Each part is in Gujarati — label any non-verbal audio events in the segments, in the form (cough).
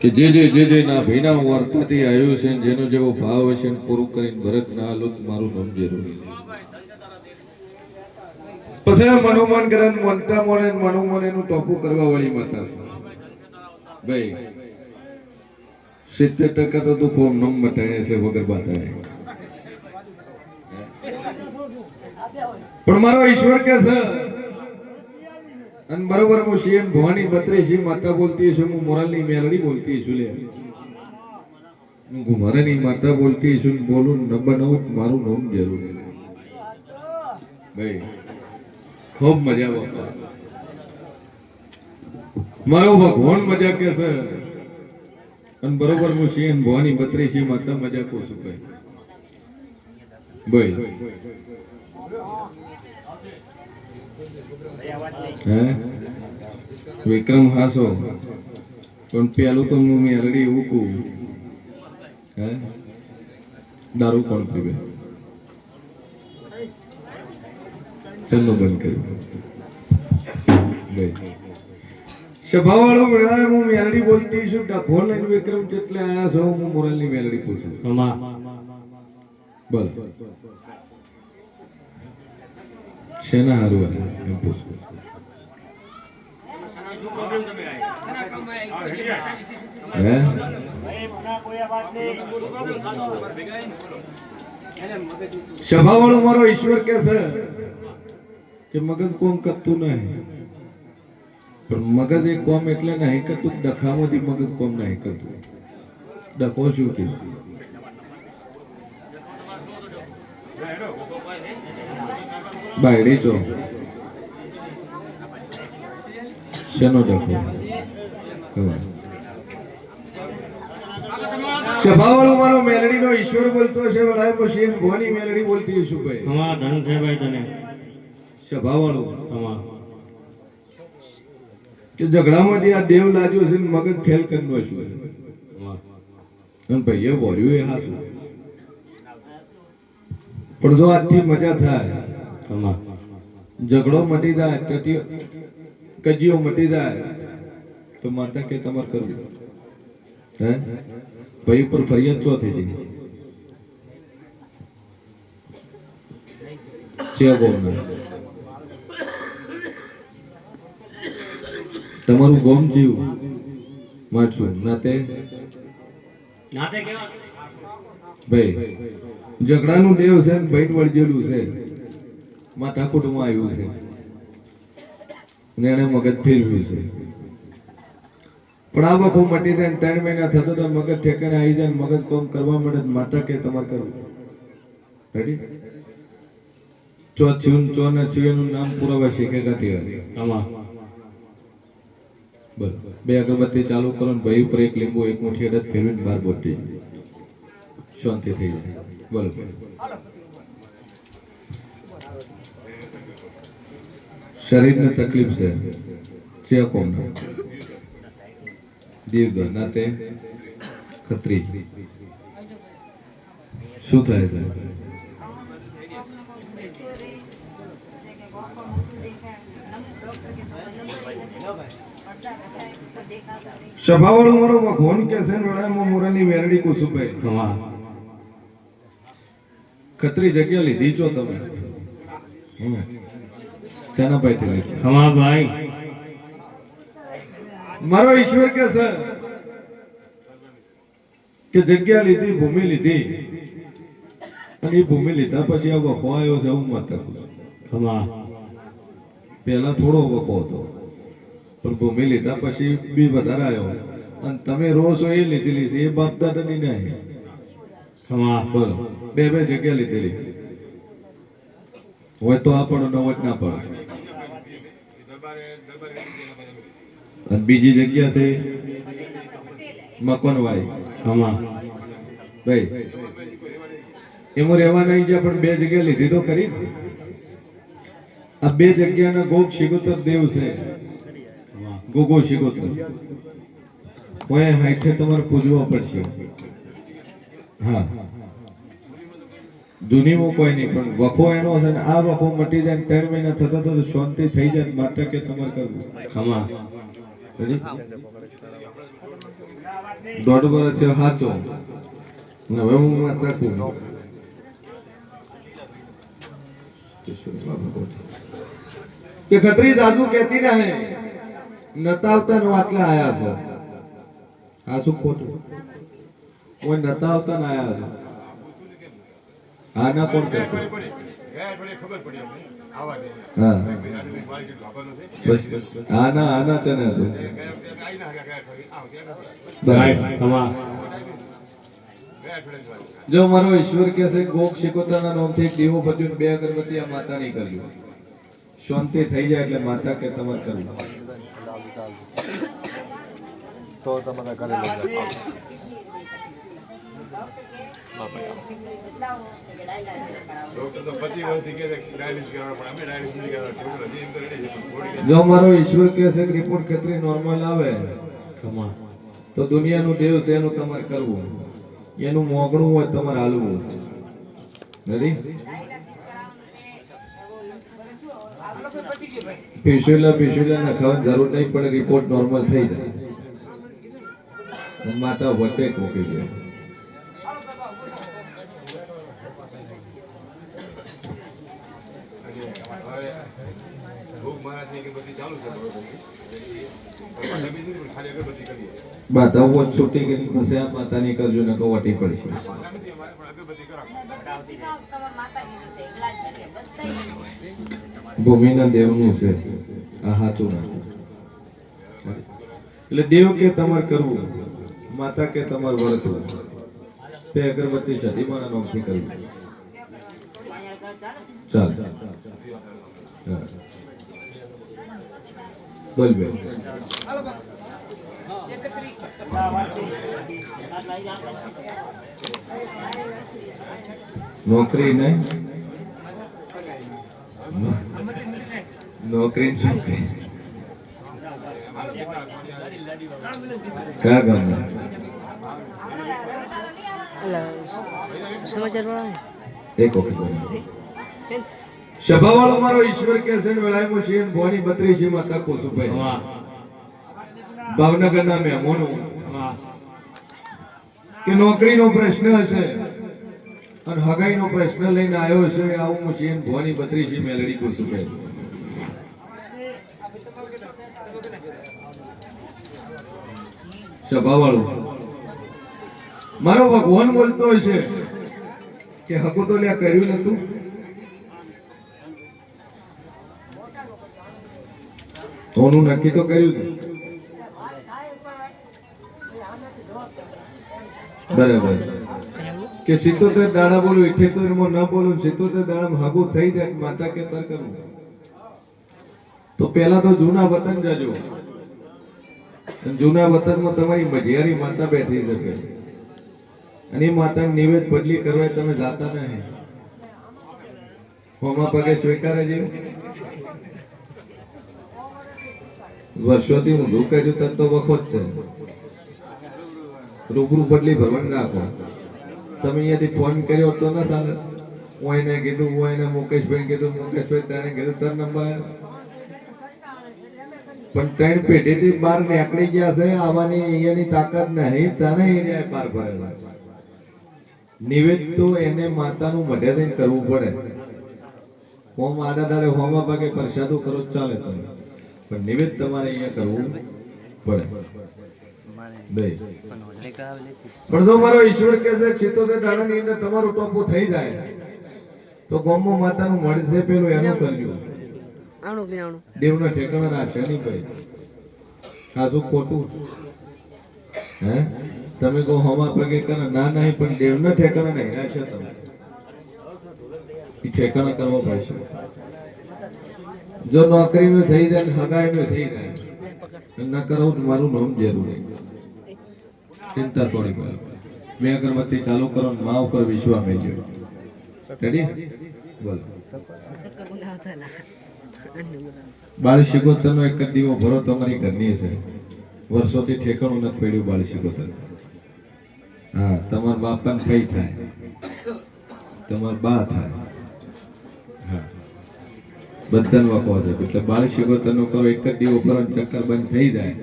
કે જે જે જે જે ના ભીના વર્તાથી આવ્યું છે જેનો જેવો ભાવ હશે પૂરું કરીને ભરત ના આલું મારું નામ જરૂરી પછી મનોમન ગ્રંથ મનતા મોને મનોમન એનું ટોપું કરવા વાળી માતા ભાઈ, સિત્તેર ટકા તો તું ફોર્મ નમ બતાવે છે વગર બતાવે પણ મારો ઈશ્વર કે છે અને બરોબર હું શિયન ભવાની છે માતા બોલતી છું હું મોરલની મેલડી બોલતી છું લે. હું ઘુમરાની માતા બોલતી છું બોલું ન બનાવું મારું નામ જરૂર ભાઈ, ખૂબ મજા બાપા. મારો ભગવાન મજા કે છે અને બરોબર હું શિયન ભવાની છે માતા મજા કહું છું ભાઈ. ભાઈ. વિક્રમ હાસો. પણ પેલું તો હું મેલડી કહું હે? દારૂ કોણ પીવે? ચલો બંધ કર્યું સભાવાળો મેળાએ હું મેલડી બોલતી છું. ડખો લઈને વિક્રમ જેટલે આયા છો હું મોરલની મેલડી પૂછું બોલ. શેના હારું અને એમ પૂછું સભાવાળો મારો ઈશ્વર કે છે કે મગજ કોમ કરતું નહીં. પણ મગજ એ કોમ એટલે નહીં કરતું ડખામાંથી મગજ કોમ નહીં કરતું. ડખો શું કે બાયડી તો શેનો ડખો ખબર મારો મેલડીનો ઈશ્વર બોલતો છે વડાય પછી એમ મેલડી બોલતી ભાઈ. ધન છે ભાઈ તને? સભાવાળો ખમા કે ઝઘડામાંથી આ દેવ લાગ્યો છે ને મગજ ખેલ કરનો છું. અને ભાઈએ બોલ્યું એ હાસું પણ જો આજથી મજા થાય ઝઘડો મટી જાય ટટીઓ કજીઓ મટી જાય તો માતા કે તમારે કરવું હે? ભાઈ ઉપર ફરિયાદ ચો થઈ છે? તમારું ગોમ જીવ. માછું નાતે? નાતે કેવા? ભાઈ ઝઘડાનું દેવ છે ભૈટ વળગેલું છે. માથા કુટુંબમાં આવ્યું છે. ને એને મગજ ફેરવ્યું છે. પણ આ વખો મટી જાય ત્રણ મહિના થતો તો મગજ ઠેકાણે આવી જાય મગજ કોમ કરવા મળે તો માતા કે તમારે કરવું. રેડી ચો થયું ચો ને થયું નામ પુરાવા શીખે કાઢી હશે આમાં. બસ. બે અગરબત્તી ચાલુ કરો ને ભાઈ ઉપર એક લીંબુ એક મુઠ્ઠી અડદ ફેરવીને બહાર બોટી. શાંતિ થઈ જાય. બોલો. શરીરને તકલીફ છે. કોણ? દીર્ઘ નાતે ખત્રી. શું થાય છે? સભાવાળો મારો ભગવાન કે છે ને વડામાં મોરાની વેરડી કુસુભાઈ ખમા ખત્રી જગ્યા લીધી છો તમે? હમ. પાસેથી લીધી? ખમા ભાઈ. મારો ઈશ્વર કે સર કે જગ્યા લીધી, ભૂમિ લીધી. અને એ ભૂમિ લીધા પછી આ વખો આવ્યો છે, હું મત. ખમા પહેલા થોડો વખો હતો પણ ભૂમિ લીધા પછી બી વધારે આવ્યો. અને તમે રો છો એ લીધેલી છે, એ બાપ દાદાની નહીં ખમા બોલો. બે બે જગ્યા લીધેલી. હોય તો આ પણ ન હોય ના પડે બીજી જગ્યા છે મકનવાઈ. ખમા ભાઈ, એમાં રહેવા નહીં ગયા પણ બે જગ્યા લીધી તો કરી આ બે જગ્યાના ગોગ શિગોતર દેવ છે. ગોગો શિગોતર હોય હાઈઠે તમારે પૂજવા પડશે. હા. જૂનીમાં કોઈ નહીં પણ વખો એનો છે ને આ વખો મટી જાય ત્રણ મહિના થતા તો શાંતિ થઈ જાય માત્ર કે તમારે કરવું. ખમા. દોઢ વર્ષ છે સાચો ને હવે હું માતા કું કે ખત્રી દાદુ કહેતી ના હે નતાવતા નો આટલા આયા છે. આ શું ખોટું? કોઈ નતાવતા ના આયા છો. હા ના કોણ કરતું હા ના હા ના તને હતું જો મારો ઈશ્વર કે છે ગોક શિકોતરના નામથી દેવો ભજન બે અગરબત્તી આ માતા નહીં કર્યું શાંતિ થઈ જાય એટલે માતા કે તમારે કરવું તો તમારે લેજો જો મારો ઈશ્વર કહે છે રિપોર્ટ કેટલી નોર્મલ આવે તો દુનિયાનું દેવ છે એનું તમારે કરવું. એનું મોગણું હોય તમારે હાલવું. રેડી પીસુલા ના ખાવાની જરૂર નહીં પણ રિપોર્ટ નોર્મલ થઈ જાય. માતા વચ્ચે મૂકી દે બાધા વોચ છૂટી ગઈ પછી આ માતાની કરજો ને વટી પડશે. ભૂમિના દેવનું છે. આ હાથું ના એટલે દેવ કે તમારે કરવું, માતા કે તમારે વર્તવું. તે અગરબત્તી સતીમાના નોમથી કરવું. ચાલ. બોલ બેન. નોકરી નહીં? નોકરી ને છોકરી કયા ગામના? સમાચાર વાળા એક વખત બોલો. સભાવાળો મારો ઈશ્વર કે છે ને વેળાએ શિયન ભવાની બત્રીસી માતા કુસુભાઈ ખમા ભાવનગરના મેં ખમા કે નોકરીનો પ્રશ્ન છે અને હગાઈનો પ્રશ્ન લઈને આવ્યો છે, આવું હું છે ભવાની બત્રીસી મેલડી કુસુભાઈ સભાવાળો, મારો ભગવાન બોલતો છે કે હકુ તો લ્યા કર્યું નતું. સોનું નક્કી તો કર્યું ને બરાબર. કે સિત્તોતેર દાડા બોલું ઇઠ્યોતેરમાં ન બોલું સિત્તોતેર દાડા હાગું થઈ જાય માતા કે તર કરું તો પેલા તો જૂના વતન જજો. જૂના વતનમાં તમારી મઢિયારી માતા બેઠી શકે અને માતાને નિવેદ બદલી કરવા તમે જાતા નહીં. હોમા પગે સ્વીકારે જેવું વર્ષોથી હું દુઃખ કર્યું તો વખત છે. રૂબરૂ બદલી ભરવાનું નાખો તમે અહીંયાથી ફોન કર્યો તો ના ચાલે હું એને કીધું, હું એને મુકેશભાઈ કીધું, મુકેશભાઈ તને કીધું, તાર નંબર પણ ત્રણ પેઢીથી બહાર નીકળી ગયા છે, આવવાની અહીંયાની તાકાત નહીં તને એને બહાર ભરેલા નિવેદ તો એને માતાનું મઢે થઈને કરવું પડે. હોમ આડા દાડે હોમા ભાગે પરસાદો કરો, ચાલે તમે પણ નિવેદ તમારે અહીંયા કરવું પડે. પણ જો મારો ઈશ્વર કે છે સિત્તોતેર દાડાની અંદર તમારું ટોપું થઈ જાય તો ગોમો માતાનું મળશે પેલું એનું કરજો આણું કે આણું? દેવના ઠેકાણા રાખશે નહીં ભાઈ. સાચું ખોટું? હે? તમે કહો હમા પગે કરે ના નહીં પણ દેવના ઠેકાણા નહીં રાખશે તમે. ઈ ઠેકાણા કરવા પડશે જો નોકરીનું થઈ જાય ને હગાઈનું થઈ જાય ન કરાવું મારું નામ જરૂરી. ચિંતા થોડી બોલો બે અગરબત્તી ચાલુ કરો મા ઉપર વિશ્વાસ મેળજો રેડી બોલો. બાળ શિકોતરનો એક દીવો ભરો તમારી ઘરની છે. વર્ષોથી ઠેકાણું નથી પડ્યું બાળ હા, તમારા બાપાને કઈ થાય. તમારા બા થાય. હા. બધાને છે એટલે બાળ શિકોતરનો કરો, એક જ દીવો ને ચક્કર બંધ થઈ જાય.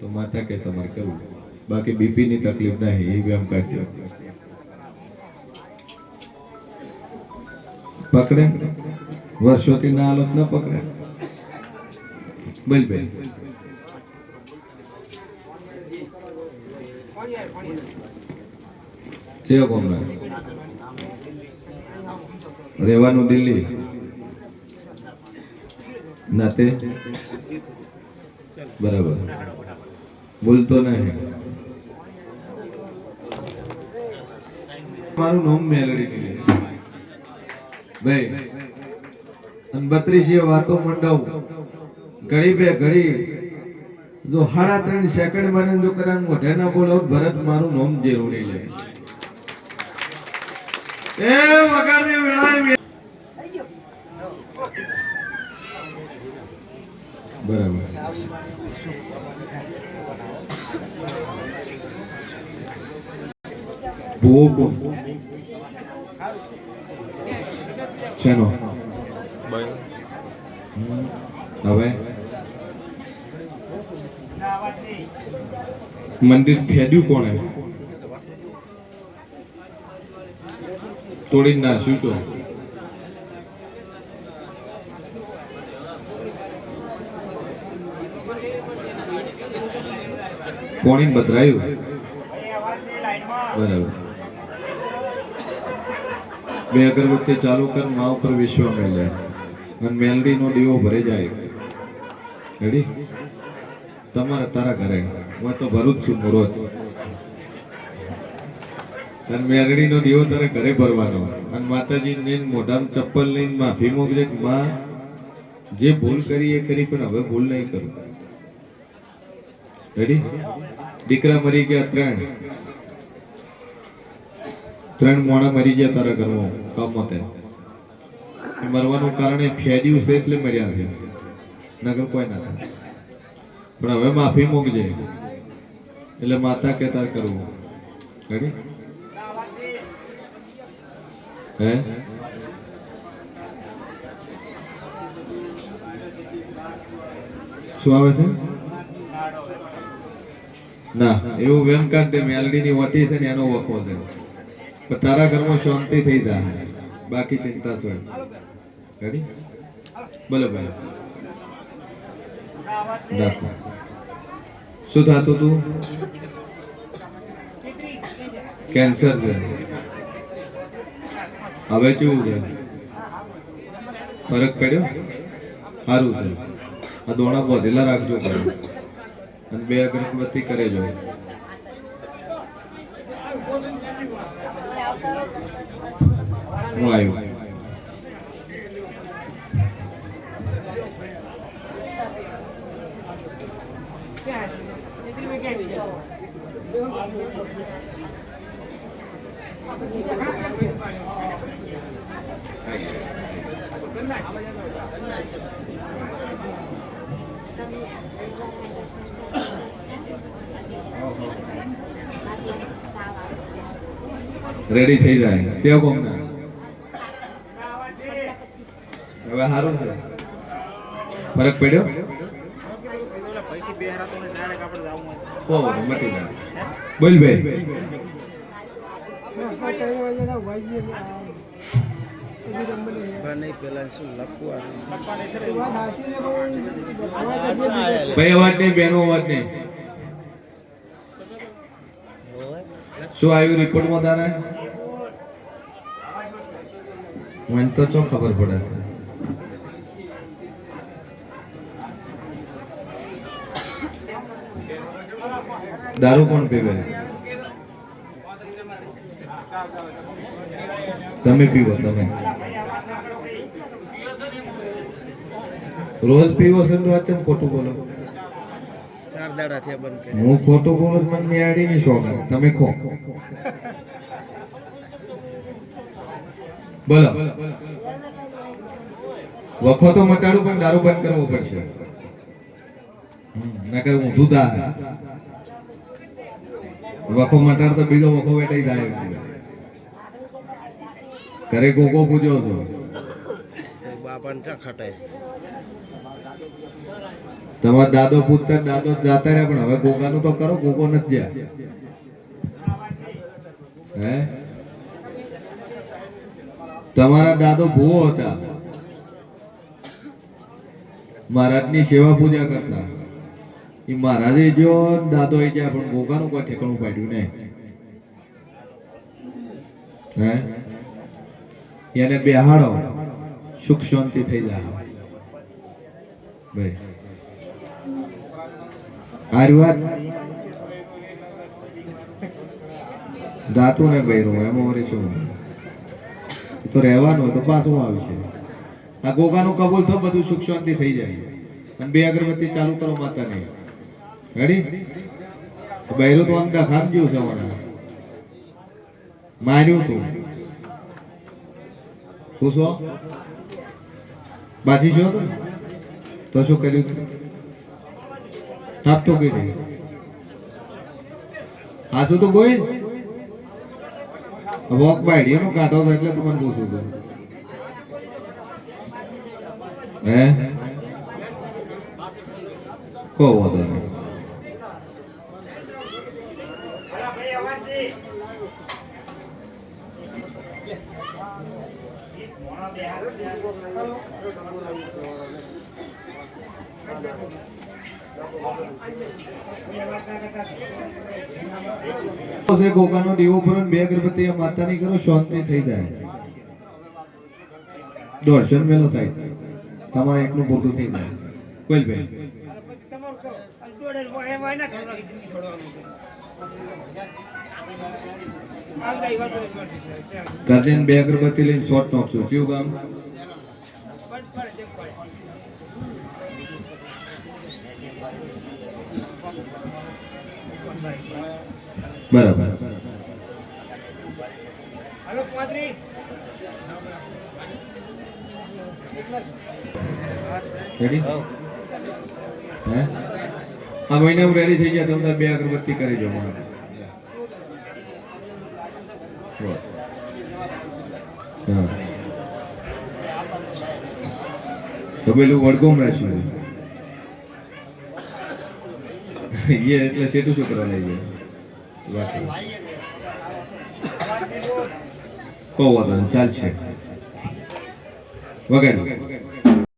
તો માતા કે તમારે કરવું? બાકી બીપી ની તકલીફ નહીં એ બી કાઢજો. પકડે? વર્ષોથી ના હાલત ન પકડે? બોલ બેન. છે કોમના રહેવાનું દિલ્હી? નાતે બરાબર. બોલતો નહીં મારું નામ મેલડી ની ભાઈ, અને બત્રીસીએ વાતો મંડાવ. ઘડી બે ઘડી, જો સાડા ત્રણ સેકન્ડ મને જો કદાચ મોઢે ના બોલો, ભરત મારું નામ જરૂરી લે એ વગાડની વેળાએ મે- બરાબર. ભૂવો કોણ શેનો હવે? મંદિર ભેદ્યું કોણે? તોડી નાખ્યું તો. કોણી બદલાયું? બરાબર. બે અગરબત્તી ચાલુ કર મા ઉપર વિશ્વ મેલે. અને મેલડી નો દીવો ભરે જાય. રેડી તમારા તારા ઘરે. હું તો ભરું જ છું, મુરત. અને મેલડી નો દીવો તારે ઘરે ભરવાનો. અને માતાજી ને મોઢામાં ચપ્પલ લઈને માફી મોકલે માં, જે ભૂલ કરી એ કરી, પણ હવે ભૂલ નહીં કરું. રેડી દીકરા મરી ગયા ત્રણ. ત્રણ મોણા મરી ગયા તારા ઘરમાં કમોતે મરવાનું કારણ એ ફેડ્યું છે એટલે મર્યા છે. નગર કોઈ ના પણ હવે માફી મોકજે એટલે માતા કે તાર કરવું કરી હે? શું આવે છે? ના, એવું વેમ કાઢ દે મેલડી ની વટી છે ને એનો વખો છે. પણ તારા ઘરમાં શાંતિ થઈ જાય બાકી ચિંતા શું? રેડી બોલો બોલો. શું થતું તું? કેન્સર છે. હવે કેવું છે? ફરક પડ્યો? સારું છે. આ દોણા વધેલા રાખજો. અને બે અગરબત્તી કરે જો હું આવ્યો રેડી થઈ જાય કેવો કોમના હવે સારું છે. ફરક પડ્યો? નહીં શું બેનો અવાજ નહીં. શું આવ્યું રિપોર્ટમાં તારે? મને તો ચો ખબર પડે છે. દારૂ કોણ પીવે? તમે પીવો તમે. રોજ પીવો છો ને વાત ખોટું બોલો. ચાર દાડા થયા બંધ હું ખોટું બોલું તો મને નિયાળી ની શોખ તમે ખો. બોલો. વખો તો મટાડું પણ દારૂ બંધ કરવો પડશે. નકર ઊંધું થાય વખો મટાડતો બીજો વખો વેટાઈ જાય. ઘરે કોકો પૂજો છો. બાપાને ચા ખટાય? તમારા દાદો પૂછતા દાદો જાતા રહ્યા પણ હવે ગોગાનું તો કરો ગોગો નથી જ્યાં હે? તમારા દાદો ભૂવો હતા. મહારાજની સેવા પૂજા કરતા. એ મહારાજે જો દાદો એ જાય, પણ ગોગાનું કોઈ ઠેકાણું પાડ્યું નહીં. હે? એને બેહાડો. સુખ શાંતિ થઈ જાય. ભાઈ. આરી વાત? દાતું ને બૈરું એમાં વળી શું? તો રહેવાનું તો પાછું આવશે. આ ગોગાનું કબૂલ તો બધું સુખ શાંતિ થઈ જાય. અને બે અગરબત્તી ચાલુ કરો માતાની. રેડી બૈરું તો આમ ખામ ગયું છે મને માર્યું તું. શું છો? બાજી છો તો તો શું કર્યું તું? થાપતો આ શું તો કોઈ વોક બાઈડ એનો કાઢો હતો એટલે તમને પૂછું છું. હે? કહો વાંધો ગોગાનો દીવો કરો બે ગણપતિ માતાની કરો, શાંતિ થઈ જાય. દર્શન મેલો સાહેબ. તમારે એકનું પૂરતું થઈ જાય. કોઈ ભાઈ કરજણ બે અગરબત્તી લઈને શોર્ટ નાખશું કયું ગામ? Thank રેડી હે. આ મહિના રેડી થઈ ગયા તમે બે અગરબત્તી કરી દો મને હા. તો પેલું વડગોમ રાખ્યું એ (laughs) એટલે સેટું શું કરવા લઈ જાય નહીં, ચાલશે. વગેરે.